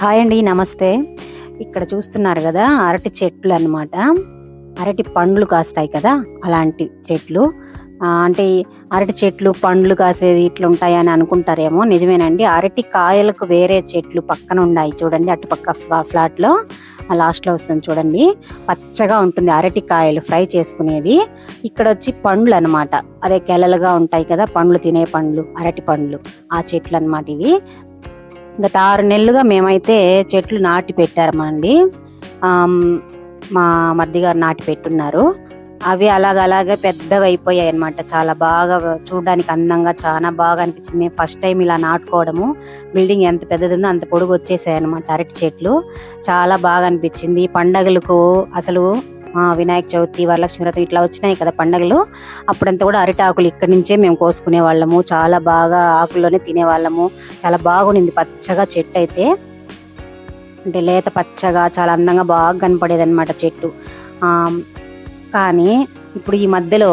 Hi అండి నమస్తే. ఇక్కడ చూస్తున్నారు కదా అరటి చెట్లు అన్నమాట. అరటి పండ్లు కాస్తాయి కదా అలాంటి చెట్లు. అంటే అరటి చెట్లు పండ్లు కాసేది ఇట్లా ఉంటాయని అనుకుంటారేమో. నిజమేనండి అరటి కాయలకు వేరే చెట్లు పక్కన ఉన్నాయి. చూడండి అటుపక్క ఫ్లాట్లో లాస్ట్లో వస్తుంది చూడండి. పచ్చగా ఉంటుంది అరటి కాయలు ఫ్రై చేసుకునేది. ఇక్కడ వచ్చి పండ్లు అనమాట అదే కెలలుగా ఉంటాయి కదా పండ్లు తినే పండ్లు అరటి పండ్లు ఆ చెట్లు అన్నమాట ఇవి. గత ఆరు నెలలుగా మేమైతే చెట్లు నాటి పెట్టారమండి. మా మర్ది గారు నాటి పెట్టున్నారు. అవి అలాగ అలాగే పెద్దవి అయిపోయాయి అనమాట చాలా బాగా చూడడానికి అందంగా చాలా బాగా అనిపించింది. మేము ఫస్ట్ టైం ఇలా నాటుకోవడము. బిల్డింగ్ ఎంత పెద్దది ఉందో అంత పొడుగు వచ్చేసాయి అనమాట అరటి చెట్లు. చాలా బాగా అనిపించింది. పండగలకు అసలు వినాయక చవితి వరలక్ష్మి వ్రతం ఇట్లా వచ్చినాయి కదా పండగలు. అప్పుడంతా కూడా అరటి ఆకులు ఇక్కడి నుంచే మేము కోసుకునే వాళ్ళము. చాలా బాగా ఆకుల్లోనే తినేవాళ్ళము. చాలా బాగుంది పచ్చగా చెట్టు అయితే. అంటే లేత పచ్చగా చాలా అందంగా బాగా కనపడేది అనమాట చెట్టు కానీ ఇప్పుడు ఈ మధ్యలో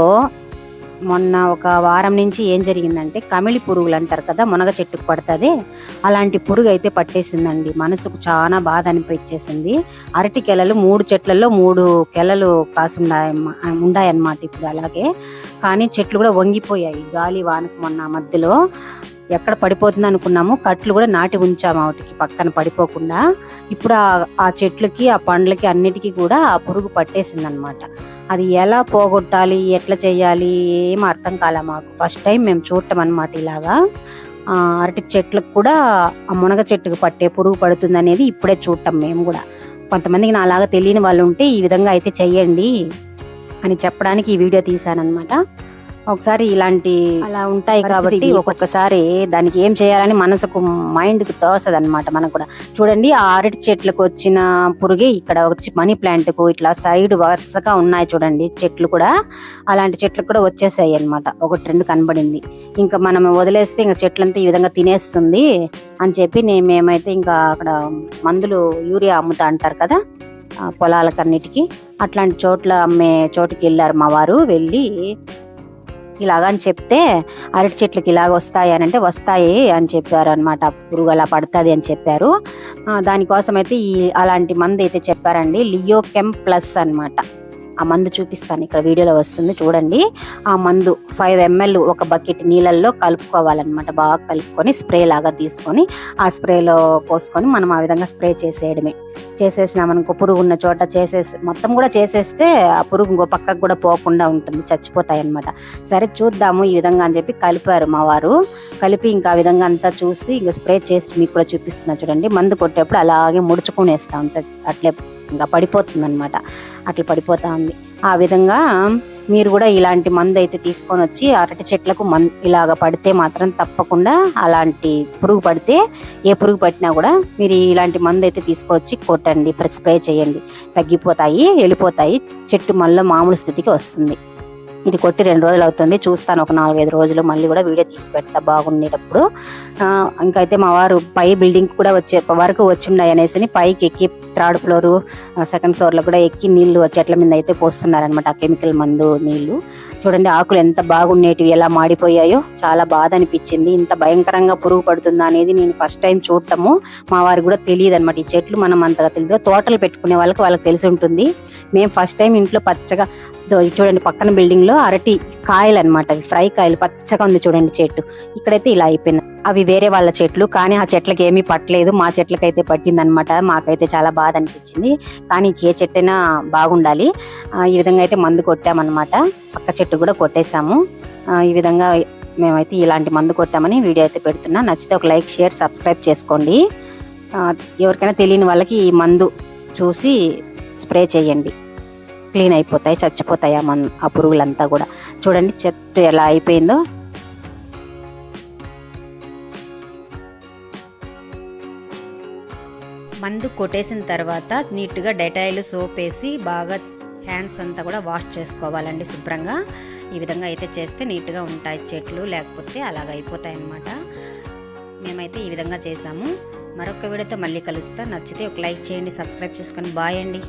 మొన్న ఒక వారం నుంచి ఏం జరిగిందంటే కమిలి పురుగులు అంటారు కదా మునగ చెట్టుకు పడుతుంది. అలాంటి పురుగు అయితే పట్టేసిందండి. మనసుకు చాలా బాధ అనిపించేసింది. అరటి కెలలు మూడు చెట్లలో మూడు కెలలు కాసి ఉన్నాయన్నమాట ఇప్పుడు అలాగే. కానీ చెట్లు కూడా వంగిపోయాయి. గాలి వానకు మొన్న మధ్యలో ఎక్కడ పడిపోతుంది అనుకున్నాము. కట్లు కూడా నాటి ఉంచాము వాటికి పక్కన పడిపోకుండా. ఇప్పుడు ఆ- ఆ చెట్లకి ఆ పండ్లకి అన్నిటికీ కూడా ఆ పురుగు పట్టేసింది అనమాట అది ఎలా పోగొట్టాలి ఎట్లా చేయాలి ఏం అర్థం కాలే మాకు. ఫస్ట్ టైం మేము చూడటం అనమాట ఇలాగా. అరటి చెట్లకు కూడా ఆ మునగ చెట్టుకు పట్టే పురుగు పడుతుంది అనేది ఇప్పుడే చూడటం మేము కూడా. కొంతమందికి నాలాగా తెలియని వాళ్ళు ఉంటే ఈ విధంగా అయితే చెయ్యండి అని చెప్పడానికి ఈ వీడియో తీసానన్నమాట ఒకసారి ఇలాంటి అలా ఉంటాయి కాబట్టి ఒక్కొక్కసారి దానికి ఏం చేయాలని మనసుకు మైండ్కు తోసదు అనమాట మనకు కూడా. చూడండి ఆ అరటి చెట్లకు వచ్చిన పురుగే ఇక్కడ వచ్చి మనీ ప్లాంట్కు ఇట్లా సైడ్ వరుసగా ఉన్నాయి చూడండి. చెట్లు కూడా అలాంటి చెట్లు కూడా వచ్చేసాయి అన్నమాట. ఒకటి రెండు కనబడింది. ఇంకా మనం వదిలేస్తే ఇంకా చెట్లంతా ఈ విధంగా తినేస్తుంది అని చెప్పి నేను మేమైతే ఇంకా అక్కడ మందులు యూరియా అమ్ముతా అంటారు కదా పొలాలకన్నిటికీ. అట్లాంటి చోట్ల అమ్మే చోటుకి వెళ్ళారు మా వారు. వెళ్ళి ఇలాగ అని చెప్తే అరటి చెట్లకి ఇలాగ వస్తాయి అని అంటే వస్తాయి అని చెప్పారు అనమాట పురుగు అలా పడుతుంది అని చెప్పారు. దానికోసం అయితే ఈ అలాంటి మందు అయితే చెప్పారండి లియోకెమ్ ప్లస్ అన్నమాట. ఆ మందు చూపిస్తాను. ఇక్కడ వీడియోలో వస్తుంది చూడండి. ఆ మందు ఫైవ్ ఎంఎల్ ఒక బకెట్ నీళ్ళల్లో కలుపుకోవాలన్నమాట. బాగా కలుపుకొని స్ప్రే లాగా తీసుకొని ఆ స్ప్రేలో పోసుకొని మనం ఆ విధంగా స్ప్రే చేసేయడమే. చేసేసినామనుకో పురుగు ఉన్న చోట చేసేసి మొత్తం కూడా చేసేస్తే ఆ పురుగు ఇంకో పక్కకు కూడా పోకుండా ఉంటుంది చచ్చిపోతాయి అనమాట సరే చూద్దాము ఈ విధంగా అని చెప్పి కలిపారు మా వారు. కలిపి ఇంకా ఆ విధంగా అంతా చూసి ఇంకా స్ప్రే చేసి మీకు కూడా చూపిస్తున్నా చూడండి. మందు కొట్టేప్పుడు అలాగే ముడుచుకునేస్తాం చ- అట్లే ఇంకా పడిపోతుంది? అనమాట అట్లా పడిపోతా ఉంది. ఆ విధంగా మీరు కూడా ఇలాంటి మందు అయితే తీసుకొని వచ్చి అరటి చెట్లకు మన్ ఇలాగ పడితే మాత్రం తప్పకుండా అలాంటి పురుగు పడితే ఏ పురుగు పట్టినా కూడా మీరు ఇలాంటి మందు అయితే తీసుకొచ్చి కొట్టండి స్ప్రే చేయండి. తగ్గిపోతాయి వెళ్ళిపోతాయి చెట్టు మళ్ళీ మామూలు స్థితికి వస్తుంది. ఇది కొట్టి రెండు రోజులు అవుతుంది. చూస్తాను ఒక నాలుగైదు రోజులు మళ్ళీ కూడా వీడియో తీసి పెడతా బాగుండేటప్పుడు. ఆ, ఇంకైతే మా వారు పై బిల్డింగ్ కూడా వచ్చే వరకు వచ్చిండాయి అనేసి పైకి ఎక్కి థర్డ్ ఫ్లోర్ సెకండ్ ఫ్లోర్లో కూడా ఎక్కి నీళ్ళు చెట్ల మీద అయితే పోస్తున్నారనమాట ఆ కెమికల్ మందు నీళ్ళు. చూడండి ఆకులు ఎంత బాగుండేటివి ఎలా మాడిపోయాయో. చాలా బాధ అనిపించింది. ఇంత భయంకరంగా పురుగు పడుతుందా అనేది నేను ఫస్ట్ టైం చూడటము. మా వారికి కూడా తెలియదు అనమాట ఈ చెట్లు మనం అంతగా తెలియదు. తోటలు పెట్టుకునే వాళ్ళకి వాళ్ళకి తెలిసి ఉంటుంది. మేము ఫస్ట్ టైం ఇంట్లో పచ్చగా చూడండి పక్కన బిల్డింగ్ లో అరటి కాయలు అనమాట అవి ఫ్రై కాయలు పచ్చగా ఉంది చూడండి చెట్టు. ఇక్కడైతే ఇలా అయిపోయింది అవి వేరే వాళ్ళ చెట్లు కానీ ఆ చెట్లకి ఏమీ పట్టలేదు. మా చెట్లకైతే పట్టింది అనమాట మాకైతే చాలా బాధ అనిపించింది. కానీ ఏ చెట్టైనా బాగుండాలి. ఈ విధంగా అయితే మందు కొట్టామన్నమాట. పక్క చెట్టు కూడా కొట్టేశాము. ఈ విధంగా మేమైతే ఇలాంటి మందు కొట్టామని వీడియో అయితే పెడుతున్నా. నచ్చితే ఒక లైక్ షేర్ సబ్స్క్రైబ్ చేసుకోండి. ఎవరికైనా తెలియని వాళ్ళకి ఈ మందు చూసి స్ప్రే చేయండి. క్లీన్ అయిపోతాయి చచ్చిపోతాయి ఆ మన్ ఆ పురుగులంతా కూడా. చూడండి చెట్టు ఎలా అయిపోయిందో. మందు కొట్టేసిన తర్వాత నీట్గా డెటాయిల్ సోప్ వేసి బాగా హ్యాండ్స్ అంతా కూడా వాష్ చేసుకోవాలండి శుభ్రంగా. ఈ విధంగా అయితే చేస్తే నీట్గా ఉంటాయి చెట్లు లేకపోతే అలాగ అయిపోతాయి అన్నమాట. మేమైతే ఈ విధంగా చేసాము. మరొక వీడియోతో మళ్ళీ కలుస్తా. నచ్చితే ఒక లైక్ చేయండి సబ్స్క్రైబ్ చేసుకొని బాయ్ అండి.